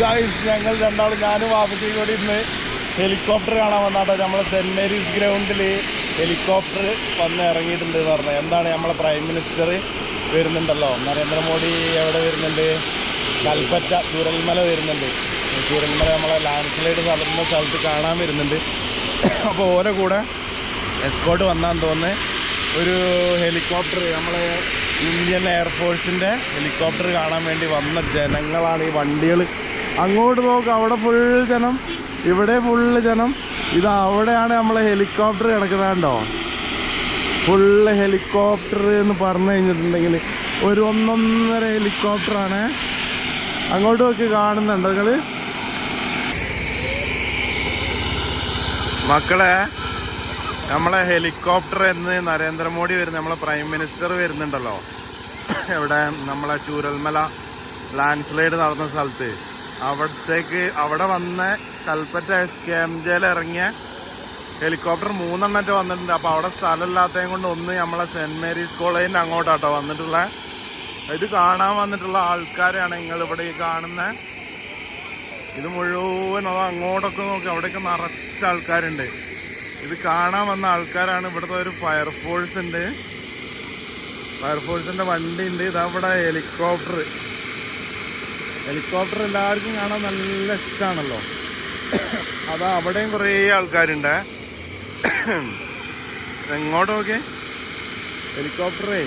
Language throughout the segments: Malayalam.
ഗായ്സ് ഞങ്ങൾ രണ്ടാളും ഞാനും ആഫിക്കും കൂടി ഇന്ന് ഹെലികോപ്റ്റർ കാണാൻ വന്നാട്ടോ. നമ്മളെ സെന്റ് മേരീസ് ഗ്രൗണ്ടിൽ ഹെലികോപ്റ്റർ വന്ന് ഇറങ്ങിയിട്ടുണ്ട് എന്ന് പറഞ്ഞത് എന്താണ് നമ്മളെ പ്രൈം മിനിസ്റ്റർ വരുന്നുണ്ടല്ലോ? നരേന്ദ്രമോദി എവിടെ വരുന്നുണ്ട്? കൽപ്പറ്റ ചുരൽമല വരുന്നുണ്ട്. ചുരൽമല നമ്മളെ ലാൻഡ് സ്ലൈഡ് നടന്ന സ്ഥലത്ത് കാണാൻ വരുന്നുണ്ട്. അപ്പോൾ ഓരോ കൂടെ എസ്കോട്ട് വന്നാന്ന് തോന്നുന്നത് ഒരു ഹെലികോപ്റ്റർ നമ്മളെ ഇന്ത്യൻ എയർഫോഴ്സിന്റെ ഹെലികോപ്റ്റർ കാണാൻ വേണ്ടി വന്ന ജനങ്ങളാണ് ഈ വണ്ടികൾ അങ്ങോട്ട് നോക്ക് അവിടെ ഫുൾ ജനം ഇവിടെ ഫുള്ള് ജനം. ഇത് അവിടെയാണ് നമ്മളെ ഹെലികോപ്റ്റർ കിടക്കുന്നുണ്ടോ ഫുള്ള് ഹെലികോപ്റ്റർ എന്ന് പറഞ്ഞു കഴിഞ്ഞിട്ടുണ്ടെങ്കിൽ ഒരു ഒന്നൊന്നര ഹെലികോപ്റ്ററാണ് അങ്ങോട്ട് നോക്കി കാണുന്നുണ്ടോ നിങ്ങൾ മക്കളെ നമ്മളെ ഹെലികോപ്റ്റർ എന്ന് നരേന്ദ്രമോദി വരുന്ന നമ്മളെ പ്രൈം മിനിസ്റ്റർ വരുന്നുണ്ടല്ലോ. ഇവിടെ നമ്മളെ ചൂരൽമല ലാൻഡ് സ്ലൈഡ് നടന്ന സ്ഥലത്ത്. അവിടത്തേക്ക് അവിടെ വന്ന കൽപ്പറ്റ എസ് കെ എം ജെയിൽ ഇറങ്ങിയ ഹെലികോപ്റ്റർ മൂന്നെണ്ണറ്റ് വന്നിട്ടുണ്ട്. അപ്പോൾ അവിടെ സ്ഥലമില്ലാത്തതും കൊണ്ട് ഒന്ന് നമ്മളെ സെന്റ് മേരീസ് കോളേജിന്റെ അങ്ങോട്ടാട്ടോ വന്നിട്ടുള്ള. ഇത് കാണാൻ വന്നിട്ടുള്ള ആൾക്കാരാണ് നിങ്ങൾ ഇവിടെ ഈ കാണുന്ന. ഇത് മുഴുവൻ അത് അങ്ങോട്ടൊക്കെ നോക്കി. അവിടെയൊക്കെ നിറച്ച ആൾക്കാരുണ്ട്. ഇത് കാണാൻ വന്ന ആൾക്കാരാണ് ഇവിടുത്തെ ഒരു ഫയർഫോഴ്സ് ഉണ്ട്. ഫയർഫോഴ്സിന്റെ വണ്ടി ഉണ്ട് ഇതവിടെ ഹെലികോപ്റ്റർ. ഹെലികോപ്റ്റർ എല്ലാവർക്കും കാണാൻ നല്ല ഇഷ്ടമാണല്ലോ അതാ അവിടെയും കുറേ ആൾക്കാരുണ്ട്. എങ്ങോട്ട് നോക്കിയേ? ഹെലികോപ്റ്ററേ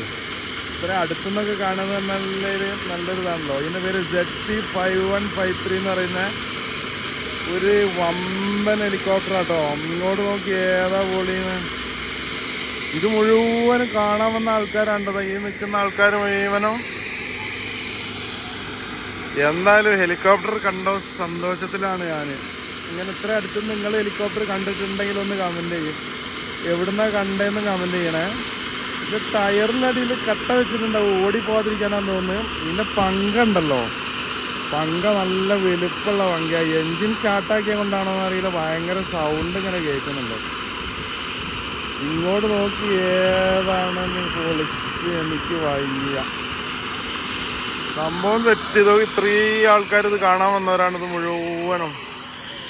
ഇത്ര അടുത്തുനിന്നൊക്കെ കാണുന്നത് നല്ലൊരു നല്ലൊരിതാണല്ലോ. ഇതിന്റെ പേര് P five one five three എന്ന് പറയുന്ന ഒരു വമ്പൻ ഹെലികോപ്റ്റർ ആട്ടോ ഇങ്ങോട്ട് നോക്കി ഏതാ പൊളിയെന്ന്. ഇത് മുഴുവനും കാണാൻ വന്ന ആൾക്കാരാണ്ടത് ഈ നിൽക്കുന്ന ആൾക്കാർ മുഴുവനും. എന്തായാലും ഹെലികോപ്റ്റർ കണ്ടോ? സന്തോഷത്തിലാണ് ഞാൻ ഇങ്ങനെ ഇത്ര അടുത്ത് നിങ്ങൾ ഹെലികോപ്റ്റർ കണ്ടിട്ടുണ്ടെങ്കിൽ ഒന്ന് കമന്റ് ചെയ്യും. എവിടുന്നാ കണ്ടതെന്ന് കമന്റ് ചെയ്യണേ. ഇത് ടയറിന്റെ അടിയിൽ കട്ട വെച്ചിട്ടുണ്ടാവും ഓടി പോകാതിരിക്കാനാന്ന് തോന്നുന്നു. ഇതിന്റെ പങ്കുണ്ടല്ലോ പങ്ക നല്ല വലുപ്പമുള്ള പങ്ക. എൻജിൻ സ്റ്റാർട്ടാക്കിയ കൊണ്ടാണോ അറിയില്ല ഭയങ്കര സൗണ്ട് ഇങ്ങനെ കേൾക്കുന്നുണ്ട്. ഇങ്ങോട്ട് നോക്കി ഏതാണെന്ന് പൊളിച്ച് എനിക്ക് വയ്യ. സംഭവം തെറ്റിയതോ ഇത്രയും ആൾക്കാർ ഇത് കാണാൻ വന്നവരാണ് ഇത് മുഴുവനും.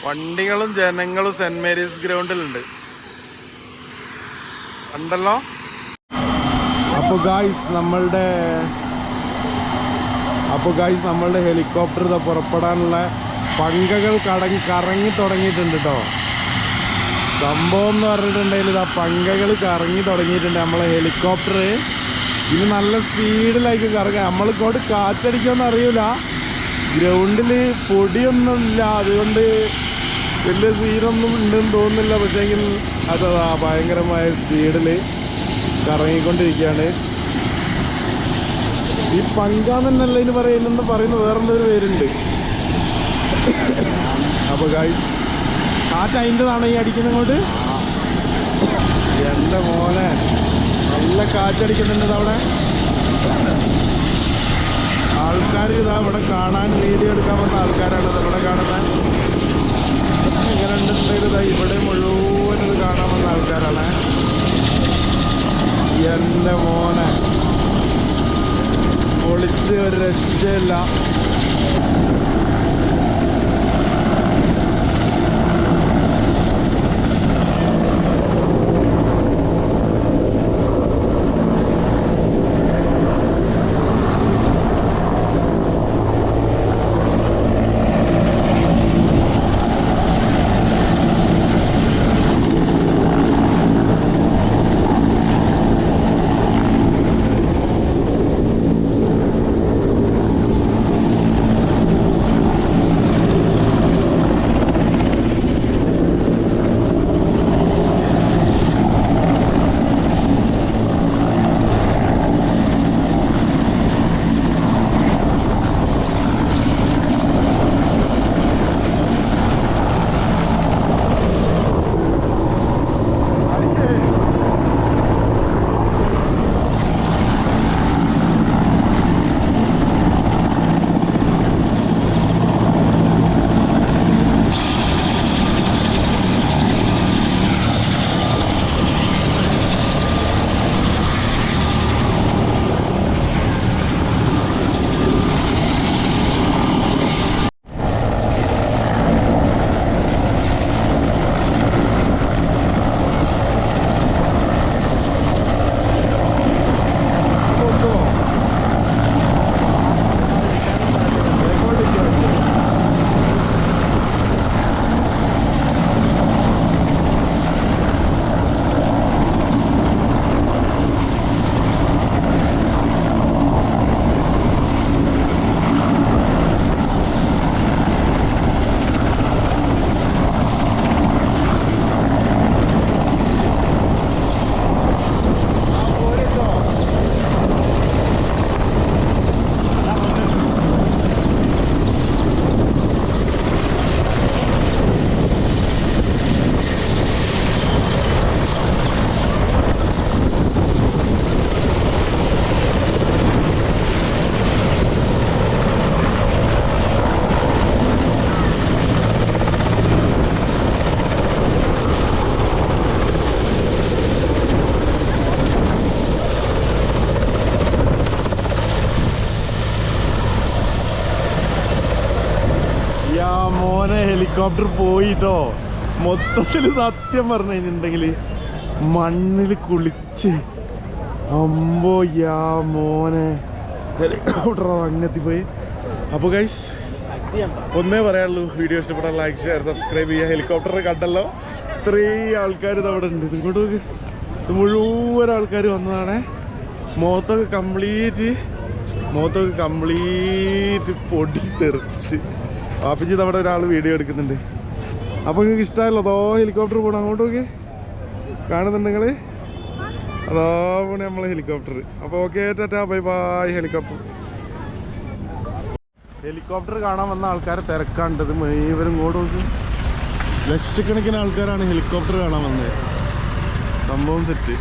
വണ്ടികളും ജനങ്ങളും സെന്റ് മേരീസ് ഗ്രൗണ്ടിലുണ്ട്. ഉണ്ടല്ലോ അപ്പോൾ ഗായ്സ് നമ്മളുടെ അപ്പോൾ ഗായ്സ് നമ്മളുടെ ഹെലികോപ്റ്റർ ഇതാ പുറപ്പെടാനുള്ള പങ്കകൾ കടങ്ങി കറങ്ങി തുടങ്ങിയിട്ടുണ്ട് കേട്ടോ സംഭവം എന്ന് പറഞ്ഞിട്ടുണ്ടെങ്കിൽ ഇതാ പങ്കകൾ കറങ്ങി തുടങ്ങിയിട്ടുണ്ട്. നമ്മളെ ഹെലികോപ്റ്റർ ഇനി നല്ല സ്പീഡിലേക്ക് കറങ്ങാം നമ്മളിങ്ങോട്ട് കാറ്റടിക്കുമെന്ന് അറിയില്ല ഗ്രൗണ്ടിൽ പൊടിയൊന്നുമില്ല. അതുകൊണ്ട് വലിയ സീനൊന്നും ഉണ്ടെന്ന് തോന്നുന്നില്ല. പക്ഷേങ്കിൽ അത് ആ ഭയങ്കരമായ സ്പീഡിൽ കറങ്ങിക്കൊണ്ടിരിക്കുകയാണ്. ഈ പങ്കാന്നല്ല ഇതിന് പറയുന്നെന്ന് പറയുന്ന വേറെന്തൊരു പേരുണ്ട്? അപ്പൊ ഗൈസ് കാറ്റ് അതിന്റെതാണ് ഈ അടിക്കുന്നത് ഇങ്ങോട്ട് എന്റെ മോനെ. നല്ല കാറ്റടിക്കുന്നുണ്ട് അവിടെ. ആൾക്കാർ ഇതാ ഇവിടെ കാണാൻ വീഡിയോ എടുക്കാൻ വന്ന ആൾക്കാരാണ് ഇവിടെ കാണുന്നത്. ഇങ്ങനെ ഇവിടെ മുഴുവൻ ഇത് കാണാൻ വന്ന ആൾക്കാരാണ്. എന്റെ മോനെ. പൊളിച്ച് ഒരു രക്ഷയില്ല. ഹെലികോപ്റ്റർ പോയിട്ടോ. മൊത്തത്തിൽ സത്യം പറഞ്ഞു മണ്ണിൽ കുളിച്ച് അമ്പോ യാ മോനെ. ഹെലികോപ്റ്റർ പോയി അപ്പോൾ ഗൈസ് ഒന്നേ പറയാനുള്ളൂ. വീഡിയോ ഇഷ്ടപ്പെട്ടാൽ ലൈക്ക് ഷെയർ സബ്സ്ക്രൈബ് ചെയ്യുക. ഹെലികോപ്റ്റർ കണ്ടല്ലോ. ഇത്രയും ആൾക്കാർ അവിടെ ഉണ്ട്. ഇങ്ങോട്ട് നോക്ക്. മുഴുവൻ ആൾക്കാർ വന്നതാണ്. മുഖത്തൊക്കെ കംപ്ലീറ്റ് മുഖത്തൊക്കെ കംപ്ലീറ്റ് പൊടി തെറിച്ച്. പാപ്പിച്ചി അവിടെ ഒരാൾ വീഡിയോ എടുക്കുന്നുണ്ട്. അപ്പോൾ നിങ്ങൾക്ക് ഇഷ്ടമല്ലോ അതോ ഹെലികോപ്റ്റർ പോകണം അങ്ങോട്ട് നോക്കി. കാണുന്നുണ്ടെങ്കിൽ അതോ പോണേ നമ്മളെ ഹെലികോപ്റ്റർ അപ്പോൾ okay tata bye bye helicopter helicopter കാണാൻ വന്ന ആൾക്കാരെ തിരക്കാണ്ടത് ഇവരും ഇങ്ങോട്ട് നോക്കി. ലക്ഷക്കണക്കിന് ആൾക്കാരാണ് ഹെലികോപ്റ്റർ കാണാൻ വന്നത്. സംഭവം സെറ്റ്